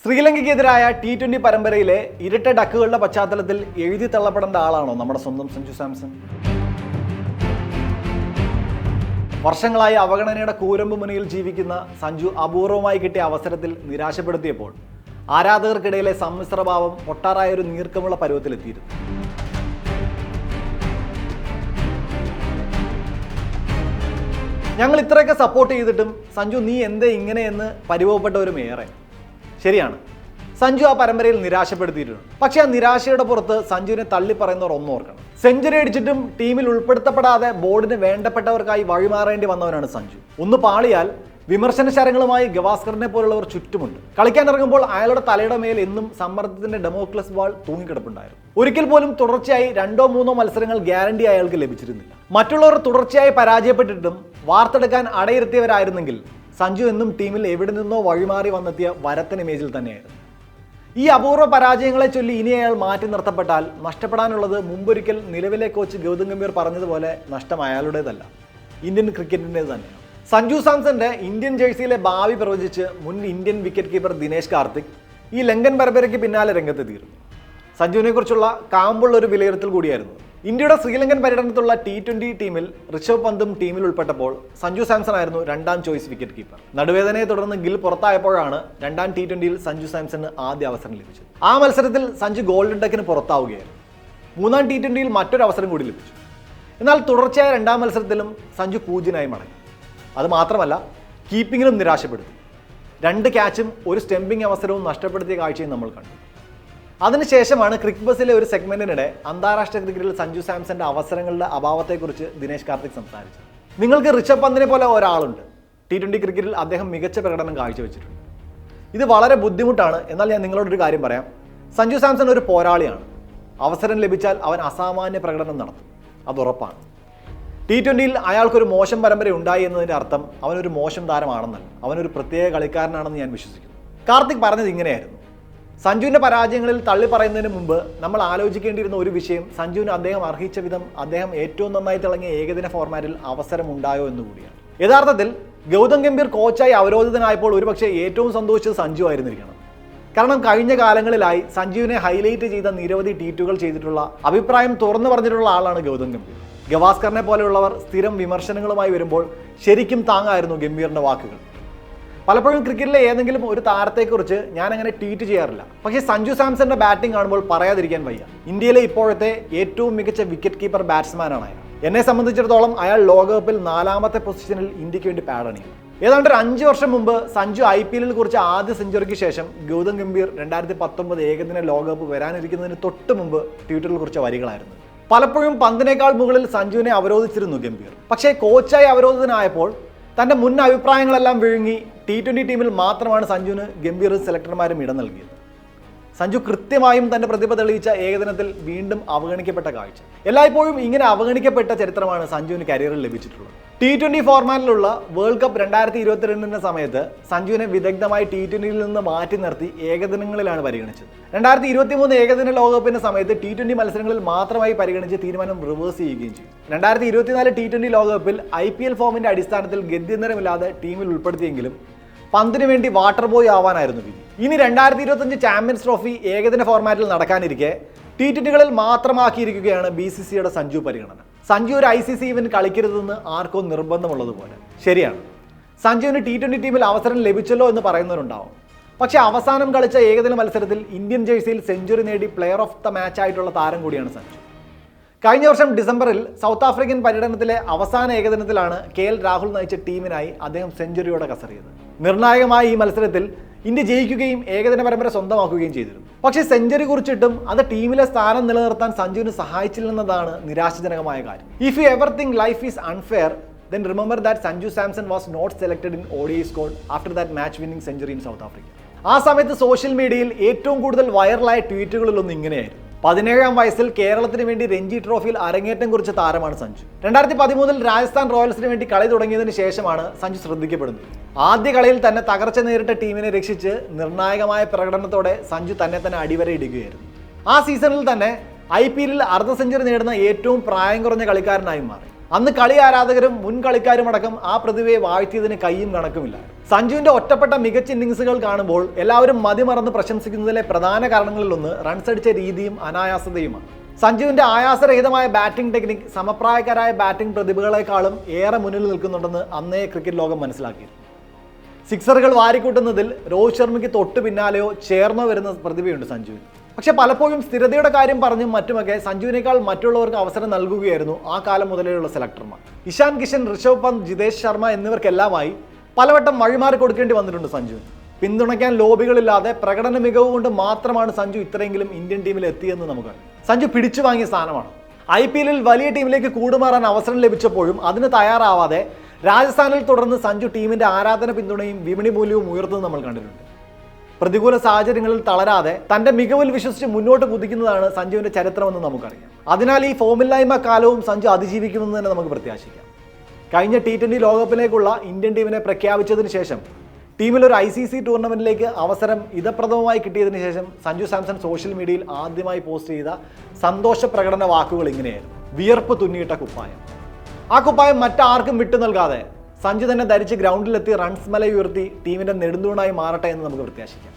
ശ്രീലങ്കയ്ക്കെതിരായ T twenty പരമ്പരയിലെ ഇരട്ട ഡക്കുകളുടെ പശ്ചാത്തലത്തിൽ എഴുതി തള്ളപ്പെടേണ്ട ആളാണോ നമ്മുടെ സ്വന്തം സഞ്ജു സാംസൺ? വർഷങ്ങളായി അവഗണനയുടെ കൂരമ്പ് മുനയിൽ ജീവിക്കുന്ന സഞ്ജു അപൂർവമായി കിട്ടിയ അവസരത്തിൽ നിരാശപ്പെടുത്തിയപ്പോൾ ആരാധകർക്കിടയിലെ സമ്മിശ്രഭാവം ഒട്ടാറായ ഒരു നീർക്കമുള്ള പരുവത്തിലെത്തിയിരുന്നു. ഞങ്ങൾ ഇത്രയൊക്കെ സപ്പോർട്ട് ചെയ്തിട്ടും സഞ്ജു നീ എന്തേ ഇങ്ങനെയെന്ന് പരിഭവപ്പെട്ടവരും ഏറെ. ശരിയാണ്. സഞ്ജു ആ പരമ്പരയിൽ നിരാശപ്പെടുത്തിയിട്ടുണ്ട്. പക്ഷെ ആ നിരാശയുടെ പുറത്ത് സഞ്ജുവിനെ തള്ളി പറയുന്നവർ ഒന്നും ഓർക്കണം. സെഞ്ചുറി അടിച്ചിട്ടും ടീമിൽ ഉൾപ്പെടുത്തപ്പെടാതെ ബോർഡിന് വേണ്ടപ്പെട്ടവർക്കായി വഴിമാറേണ്ടി വന്നവനാണ് സഞ്ജു. ഒന്ന് പാളിയാൽ വിമർശനശരങ്ങളുമായി ഗവാസ്കറിനെ പോലുള്ളവർ ചുറ്റുമുണ്ട്. കളിക്കാൻ ഇറങ്ങുമ്പോൾ അയാളുടെ തലയുടെ മേൽ എന്നും സമ്മർദ്ദത്തിന്റെ ഡെമോക്ലസ് വാൾ തൂങ്ങിക്കിടപ്പുണ്ടായിരുന്നു. ഒരിക്കൽ പോലും തുടർച്ചയായി രണ്ടോ മൂന്നോ മത്സരങ്ങൾ ഗ്യാരണ്ടി അയാൾക്ക് ലഭിച്ചിരുന്നില്ല. മറ്റുള്ളവർ തുടർച്ചയായി പരാജയപ്പെട്ടിട്ടും വാർത്തെടുക്കാൻ അടയിരുത്തിയവരായിരുന്നെങ്കിൽ സഞ്ജു എന്നും ടീമിൽ എവിടെ നിന്നോ വഴിമാറി വന്നെത്തിയ വരത്തൻ ഇമേജിൽ തന്നെയായിരുന്നു. ഈ അപൂർവ പരാജയങ്ങളെ ചൊല്ലി ഇനി അയാൾ മാറ്റി നിർത്തപ്പെട്ടാൽ നഷ്ടപ്പെടാനുള്ളത് മുമ്പൊരിക്കൽ നിലവിലെ കോച്ച് ഗൗതം ഗംഭീർ പറഞ്ഞതുപോലെ നഷ്ടം അയാളുടേതല്ല. ഇന്ത്യൻ ക്രിക്കറ്റിന്റെ തന്നെയാണ്. സഞ്ജു സാംസന്റെ ഇന്ത്യൻ ജേഴ്സിയിലെ ഭാവി പ്രവചിച്ച് മുൻ Indian wicket keeper Dinesh Karthik ഈ ലങ്കൻ പരമ്പരയ്ക്ക് പിന്നാലെ രംഗത്തെത്തിയിരുന്നു. സഞ്ജുവിനെക്കുറിച്ചുള്ള കാമ്പുള്ള ഒരു വിലയിരുത്തൽ കൂടിയായിരുന്നു. ഇന്ത്യയുടെ ശ്രീലങ്കൻ പര്യടനത്തിലുള്ള ടി ട്വന്റി ടീമിൽ ഋഷഭ് പന്തും ടീമിൽ ഉൾപ്പെട്ടപ്പോൾ സഞ്ജു സാംസൺ ആയിരുന്നു രണ്ടാം ചോയ്സ് വിക്കറ്റ് കീപ്പർ നടുവേദനയെ തുടർന്ന് ഗിൽ പുറത്തായപ്പോഴാണ് രണ്ടാം ടി ട്വന്റിയിൽ സഞ്ജു സാംസണ് ആദ്യ അവസരം ലഭിച്ചത്. ആ മത്സരത്തിൽ സഞ്ജു ഗോൾഡൻ ടെക്കിന് പുറത്താവുകയായിരുന്നു. മൂന്നാം ടി ട്വന്റിയിൽ മറ്റൊരു അവസരം കൂടി ലഭിച്ചു. എന്നാൽ തുടർച്ചയായ രണ്ടാം മത്സരത്തിലും സഞ്ജു പൂജ്യനായി മടങ്ങി. അത് മാത്രമല്ല കീപ്പിങ്ങിലും നിരാശപ്പെടുത്തി. രണ്ട് ക്യാച്ചും ഒരു സ്റ്റെമ്പിംഗ് അവസരവും നഷ്ടപ്പെടുത്തിയ കാഴ്ചയും നമ്മൾ കണ്ടു. അതിനുശേഷമാണ് ക്രിക്ക് ബസ്സിലെ ഒരു സെഗ്മെന്റിനിടെ അന്താരാഷ്ട്ര ക്രിക്കറ്റിൽ സഞ്ജു സാംസന്റെ അവസരങ്ങളുടെ അഭാവത്തെക്കുറിച്ച് ദിനേശ് കാർത്തിക് സംസാരിച്ചു. നിങ്ങൾക്ക് ഋഷഭ് പന്തിനെ പോലെ ഒരാളുണ്ട്. ടി ട്വന്റി ക്രിക്കറ്റിൽ അദ്ദേഹം മികച്ച പ്രകടനം കാഴ്ചവെച്ചിട്ടുണ്ട്. ഇത് വളരെ ബുദ്ധിമുട്ടാണ്. എന്നാൽ ഞാൻ നിങ്ങളോടൊരു കാര്യം പറയാം. സഞ്ജു സാംസൺ ഒരു പോരാളിയാണ്. അവസരം ലഭിച്ചാൽ അവൻ അസാമാന്യ പ്രകടനം നടത്തും. അത് ഉറപ്പാണ്. ടി ട്വന്റിയിൽ അയാൾക്കൊരു മോശം പരമ്പര ഉണ്ടായി എന്നതിന്റെ അർത്ഥം അവനൊരു മോശം താരമാണെന്നല്ല. അവനൊരു പ്രത്യേക കളിക്കാരനാണെന്ന് ഞാൻ വിശ്വസിക്കുന്നു. കാർത്തിക് പറഞ്ഞത് ഇങ്ങനെയായിരുന്നു. സഞ്ജുവിന്റെ പരാജയങ്ങളിൽ തള്ളി പറയുന്നതിന് മുമ്പ് നമ്മൾ ആലോചിക്കേണ്ടിയിരുന്ന ഒരു വിഷയം സഞ്ജുവിന് അദ്ദേഹം അർഹിച്ച വിധം അദ്ദേഹം ഏറ്റവും നന്നായി തിളങ്ങിയ ഏകദിന ഫോർമാറ്റിൽ അവസരം ഉണ്ടായോ എന്നുകൂടിയാണ് യഥാർത്ഥത്തിൽ ഗൗതം ഗംഭീർ കോച്ചായി അവരോധിതനായപ്പോൾ ഒരുപക്ഷെ ഏറ്റവും സന്തോഷിച്ചത് സഞ്ജു ആയിരുന്നിരിക്കണം. കാരണം കഴിഞ്ഞ കാലങ്ങളിലായി സഞ്ജുവിനെ ഹൈലൈറ്റ് ചെയ്ത നിരവധി ട്വീറ്റുകൾ ചെയ്തിട്ടുള്ള അഭിപ്രായം തുറന്നു പറഞ്ഞിട്ടുള്ള ആളാണ് ഗൗതം ഗംഭീർ. ഗവാസ്കറിനെ പോലെയുള്ളവർ സ്ഥിരം വിമർശനങ്ങളുമായി വരുമ്പോൾ ശരിക്കും താങ്ങായിരുന്നു ഗംഭീറിന്റെ വാക്കുകൾ. പലപ്പോഴും ക്രിക്കറ്റിലെ ഏതെങ്കിലും ഒരു താരത്തെക്കുറിച്ച് ഞാൻ അങ്ങനെ ട്വീറ്റ് ചെയ്യാറില്ല. പക്ഷേ സഞ്ജു സാംസന്റെ ബാറ്റിംഗ് കാണുമ്പോൾ പറയാതിരിക്കാൻ വയ്യ. ഇന്ത്യയിലെ ഇപ്പോഴത്തെ ഏറ്റവും മികച്ച വിക്കറ്റ് കീപ്പർ ബാറ്റ്സ്മാനാണ് അയാൾ എന്നെ സംബന്ധിച്ചിടത്തോളം അയാൾ ലോകകപ്പിൽ നാലാമത്തെ പൊസിഷനിൽ ഇന്ത്യയ്ക്ക് വേണ്ടി പാടണിയാണ് ഏതാണ്ട് ഒരു അഞ്ച് വർഷം മുമ്പ് സഞ്ജു ഐ പി എല്ലിൽ കുറിച്ച് ആദ്യ സെഞ്ചുറിക്ക് ശേഷം ഗൗതം ഗംഭീർ രണ്ടായിരത്തി പത്തൊമ്പത് ഏകദിന ലോകകപ്പ് വരാനിരിക്കുന്നതിന് തൊട്ട് മുമ്പ് ട്വിറ്ററിൽ കുറിച്ച വരികളായിരുന്നു. പലപ്പോഴും പന്തിനേക്കാൾ മുകളിൽ സഞ്ജുവിനെ അവരോധിച്ചിരുന്നു ഗംഭീർ. പക്ഷേ കോച്ചായി അവരോധിതനായപ്പോൾ തന്റെ മുൻ അഭിപ്രായങ്ങളെല്ലാം വിഴുങ്ങി ടി ട്വന്റി ടീമിൽ മാത്രമാണ് സഞ്ജുവിന് ഗംഭീർ സെലക്ടർമാരും ഇടം നൽകിയത്. സഞ്ജു കൃത്യമായും തന്റെ പ്രതിഭ തെളിയിച്ച ഏകദിനത്തിൽ വീണ്ടും അവഗണിക്കപ്പെട്ട കാഴ്ച. എല്ലായ്പ്പോഴും ഇങ്ങനെ അവഗണിക്കപ്പെട്ട ചരിത്രമാണ് സഞ്ജുവിന് കരിയറിൽ ലഭിച്ചിട്ടുള്ളത്. ടി ട്വന്റി ഫോർമാറ്റിലുള്ള വേൾഡ് കപ്പ് രണ്ടായിരത്തി ഇരുപത്തിരണ്ടിന്റെ സമയത്ത് സഞ്ജുവിനെ വിദഗ്ധമായി ടി ട്വന്റിയിൽ നിന്ന് മാറ്റി നിർത്തി ഏകദിനങ്ങളിലാണ് പരിഗണിച്ചത്. രണ്ടായിരത്തി ഇരുപത്തി മൂന്ന് ഏകദിന ലോകകപ്പിന്റെ സമയത്ത് ടി ട്വന്റി മത്സരങ്ങളിൽ മാത്രമായി പരിഗണിച്ച് തീരുമാനം റിവേഴ്സ് ചെയ്യുകയും ചെയ്തു. രണ്ടായിരത്തി ഇരുപത്തിനാല് ടി ട്വന്റി ലോകകപ്പിൽ ഐ പി എൽ ഫോമിന്റെ അടിസ്ഥാനത്തിൽ ഗത്യന്തരമില്ലാതെ ടീമിൽ ഉൾപ്പെടുത്തിയെങ്കിലും പന്തിന് വേണ്ടി വാട്ടർ ബോയ് ആവാനായിരുന്നു വിധി. ഇനി രണ്ടായിരത്തി ഇരുപത്തഞ്ച് ചാമ്പ്യൻസ് ട്രോഫി ഏകദിന ഫോർമാറ്റിൽ നടക്കാനിരിക്കെ ടി ട്വന്റികളിൽ മാത്രമാക്കിയിരിക്കുകയാണ് ബി സി സിയുടെ സഞ്ജു പരിഗണന. സഞ്ജു ഒരു ഐ സി സി ഇവന് കളിക്കരുതെന്ന് ആർക്കോ നിർബന്ധമുള്ളതുപോലെ. ശരിയാണ്. സഞ്ജുവിന് ടി ട്വന്റി ടീമിൽ അവസരം ലഭിച്ചല്ലോ എന്ന് പറയുന്നവരുണ്ടാവും. പക്ഷേ അവസാനം കളിച്ച ഏകദിന മത്സരത്തിൽ ഇന്ത്യൻ ജേഴ്സിയിൽ സെഞ്ചുറി നേടി പ്ലെയർ ഓഫ് ദ മാച്ച് ആയിട്ടുള്ള താരം കൂടിയാണ് സഞ്ജു. കഴിഞ്ഞ വർഷം ഡിസംബറിൽ സൗത്ത് ആഫ്രിക്കൻ പര്യടനത്തിലെ അവസാന ഏകദിനത്തിലാണ് കെ എൽ രാഹുൽ നയിച്ച ടീമിനായി അദ്ദേഹം സെഞ്ചുറിയോടെ കസറിയത്. നിർണായകമായ ഈ മത്സരത്തിൽ ഇന്ത്യ ജയിക്കുകയും ഏകദിന പരമ്പര സ്വന്തമാക്കുകയും ചെയ്തിരുന്നു. പക്ഷേ സെഞ്ചുറി കുറിച്ചിട്ടും അത് ടീമിലെ സ്ഥാനം നിലനിർത്താൻ സഞ്ജുവിന് സഹായിച്ചില്ലെന്നതാണ് നിരാശജനകമായ കാര്യം. If you ever think life is unfair then remember that Sanju Samson was not selected in ODI squad after that match winning century in South Africa ആ സമയത്ത് സോഷ്യൽ മീഡിയയിൽ ഏറ്റവും കൂടുതൽ വൈറലായ ട്വീറ്റുകളിലൊന്നും ഇങ്ങനെയായിരുന്നു. പതിനേഴാം വയസ്സിൽ കേരളത്തിന് വേണ്ടി രഞ്ജി ട്രോഫിയിൽ അരങ്ങേറ്റം കുറിച്ച താരമാണ് സഞ്ജു. രണ്ടായിരത്തി പതിമൂന്നിൽ രാജസ്ഥാൻ റോയൽസിന് വേണ്ടി കളി തുടങ്ങിയതിന് ശേഷമാണ് സഞ്ജു ശ്രദ്ധിക്കപ്പെടുന്നത്. ആദ്യ കളിയിൽ തന്നെ തകർച്ച നേരിട്ട ടീമിനെ രക്ഷിച്ച് നിർണായകമായ പ്രകടനത്തോടെ സഞ്ജു തന്നെ തന്നെ അടിവരയിടുകയായിരുന്നു ആ സീസണിൽ തന്നെ ഐ പി എല്ലിൽ അർദ്ധ സെഞ്ചുറി നേടുന്ന ഏറ്റവും പ്രായം കുറഞ്ഞ കളിക്കാരനായി മാറി. അന്ന് കളി ആരാധകരും മുൻ കളിക്കാരും അടക്കം ആ പ്രതിഭയെ വാഴ്ത്തിയതിന് കൈയും കണക്കുമില്ല. സഞ്ജുവിന്റെ ഒറ്റപ്പെട്ട മികച്ച ഇന്നിങ്സുകൾ കാണുമ്പോൾ എല്ലാവരും മതിമറന്ന് പ്രശംസിക്കുന്നതിലെ പ്രധാന കാരണങ്ങളിലൊന്ന് റൺസ് അടിച്ച രീതിയും അനായാസതയുമാണ്. സഞ്ജുവിന്റെ ആയാസരഹിതമായ ബാറ്റിംഗ് ടെക്നിക് സമപ്രായക്കാരായ ബാറ്റിംഗ് പ്രതിഭകളെക്കാളും ഏറെ മുന്നിൽ നിൽക്കുന്നുണ്ടെന്ന് അന്നേ ക്രിക്കറ്റ് ലോകം മനസ്സിലാക്കിയിരുന്നു സിക്സറുകൾ വാരിക്കൂട്ടുന്നതിൽ രോഹിത് ശർമ്മയ്ക്ക് തൊട്ടു പിന്നാലെയോ ചേർന്നോ വരുന്ന പ്രതിഭയുണ്ട് സഞ്ജുവിന്. പക്ഷെ പലപ്പോഴും സ്ഥിരതയുടെ കാര്യം പറഞ്ഞും മറ്റുമൊക്കെ സഞ്ജുവിനേക്കാൾ മറ്റുള്ളവർക്ക് അവസരം നൽകുകയായിരുന്നു ആ കാലം മുതലേയുള്ള സെലക്ടർമാർ ഇഷാൻ കിഷൻ ഋഷഭ് പന്ത് ജിതേഷ് ശർമ്മ എന്നിവർക്കെല്ലാമായി പലവട്ടം വഴിമാറി കൊടുക്കേണ്ടി വന്നിട്ടുണ്ട് സഞ്ജു. പിന്തുണയ്ക്കാൻ ലോബികളില്ലാതെ പ്രകടന മികവ് കൊണ്ട് മാത്രമാണ് സഞ്ജു ഇത്രയെങ്കിലും ഇന്ത്യൻ ടീമിൽ എത്തിയെന്ന് നമുക്ക് സഞ്ജു പിടിച്ചു വാങ്ങിയ സ്ഥാനമാണ് ഐ പി എല്ലിൽ വലിയ ടീമിലേക്ക് കൂടുമാറാൻ അവസരം ലഭിച്ചപ്പോഴും അതിന് തയ്യാറാവാതെ രാജസ്ഥാനിൽ തുടർന്ന് സഞ്ജു ടീമിന്റെ ആരാധന പിന്തുണയും വിപണി മൂല്യവും ഉയർത്തുന്നത് നമ്മൾ കണ്ടിട്ടുണ്ട്. പ്രതികൂല സാഹചര്യങ്ങളിൽ തളരാതെ തന്റെ മികവിൽ വിശ്വസിച്ച് മുന്നോട്ട് കുതിക്കുന്നതാണ് സഞ്ജുവിന്റെ ചരിത്രമെന്ന് നമുക്കറിയാം. അതിനാൽ ഈ ഫോമില്ലായ്മ കാലവും സഞ്ജു അതിജീവിക്കുമെന്ന് തന്നെ നമുക്ക് പ്രത്യാശിക്കാം. കഴിഞ്ഞ ടി ട്വന്റി ലോകകപ്പിലേക്കുള്ള ഇന്ത്യൻ ടീമിനെ പ്രഖ്യാപിച്ചതിന് ശേഷം ടീമിൽ ഒരു ഐ സി സി ടൂർണമെന്റിലേക്ക് അവസരം ഇതപ്രദമായി കിട്ടിയതിന് ശേഷം സഞ്ജു സാംസൺ സോഷ്യൽ മീഡിയയിൽ ആദ്യമായി പോസ്റ്റ് ചെയ്ത സന്തോഷ പ്രകടന വാക്കുകൾ ഇങ്ങനെയായിരുന്നു. വിയർപ്പ് തുന്നിയിട്ട കുപ്പായം. ആ കുപ്പായം മറ്റാർക്കും വിട്ടു നൽകാതെ സഞ്ജു തന്നെ ധരിച്ച് ഗ്രൗണ്ടിലെത്തി റൺസ് മല ഉയർത്തി ടീമിന്റെ നെടുന്തൂണായി മാറട്ടെ എന്ന് നമുക്ക് പ്രത്യാശിക്കാം.